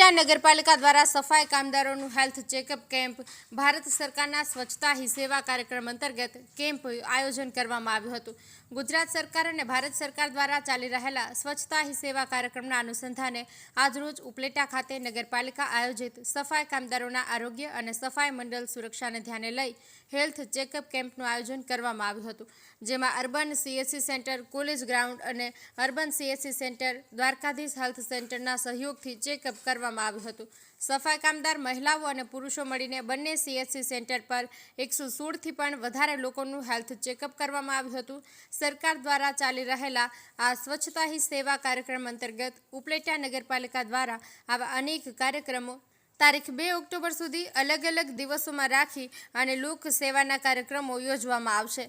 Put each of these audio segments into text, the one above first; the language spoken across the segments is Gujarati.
નગરપાલિકા દ્વારા સફાઈ કામદારોનું હેલ્થ ચેકઅપ કેમ્પ, ભારત સરકારના સ્વચ્છતા હી સેવા કાર્યક્રમ અંતર્ગત કેમ્પ આયોજન કરવામાં આવ્યું હતું. ગુજરાત સરકાર અને ભારત સરકાર દ્વારા ચાલી રહેલા સ્વચ્છતા હી સેવા કાર્યક્રમના અનુસંધાને આજરોજ ઉપલેટા ખાતે નગરપાલિકા આયોજિત સફાઈ કામદારોના આરોગ્ય અને સફાઈ મંડળ સુરક્ષાને ધ્યાને લઈ હેલ્થ ચેકઅપ કેમ્પનું આયોજન કરવામાં આવ્યું હતું. જેમાં urban CSC centre, college ground અને urban CSC centre, Dwarkadhish health સેન્ટરના સહયોગથી ચેકઅપ કરવામાં આવ્યું હતું. સફાઈ કામદાર, મહિલાઓ અને પુરુષો મળીને બંને સીએસસી સેન્ટર પર એકસો સોળથી પણ વધારે લોકોનું હેલ્થ ચેકઅપ કરવામાં આવ્યું હતું. સરકાર દ્વારા ચાલી રહેલા આ સ્વચ્છતા હી સેવા કાર્યક્રમ અંતર્ગત ઉપલેટા નગરપાલિકા દ્વારા આવા અનેક કાર્યક્રમો તારીખ બે ઓક્ટોબર સુધી અલગ અલગ દિવસોમાં રાખી અને લોક સેવાના કાર્યક્રમો યોજવામાં આવશે.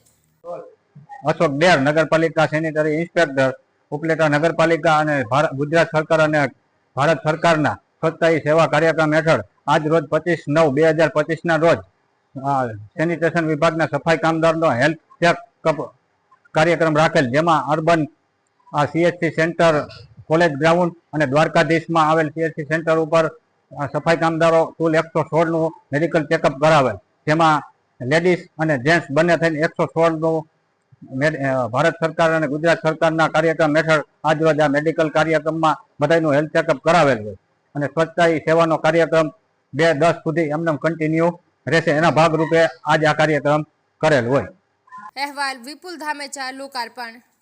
અશોક ડેર નગરપાલિકા સેનેટરી ઇન્સ્પેક્ટર, ઉપલેટા નગરપાલિકા અને ગુજરાત સરકાર અને ભારત સરકારના સ્વચ્છતા સેવા કાર્યક્રમ હેઠળ આજ રોજ પચીસ નવ બે હજાર પચીસના રોજ સેનિટેશન વિભાગના સફાઈ કામદારનો હેલ્થ ચેકઅપ કાર્યક્રમ રાખેલ, જેમાં અર્બન આ સીએચસી સેન્ટર, કોલેજ ગ્રાઉન્ડ અને દ્વારકાધીશમાં આવેલ સીએચસી સેન્ટર ઉપર સફાઈ કામદારો કુલ એકસો સોળનું મેડિકલ ચેકઅપ કરાવેલ, જેમાં લેડીઝ અને જેન્ટ્સ બંને થઈને એકસો સોળનું ભારત સરકાર અને ગુજરાત સરકારના કાર્યક્રમ હેઠળ આજરોજ આ મેડિકલ કાર્યક્રમમાં બધાનું હેલ્થ ચેકઅપ કરાવેલ હોય. અને સ્વચ્છતા એ સેવાનો કાર્યક્રમ બે દસ સુધી એમને કન્ટિન્યુ રહેશે. એના ભાગરૂપે આજ આ કાર્યક્રમ કરેલ હોય. અહેવાલ વિપુલ ધામેચા, લોકાર્પણ.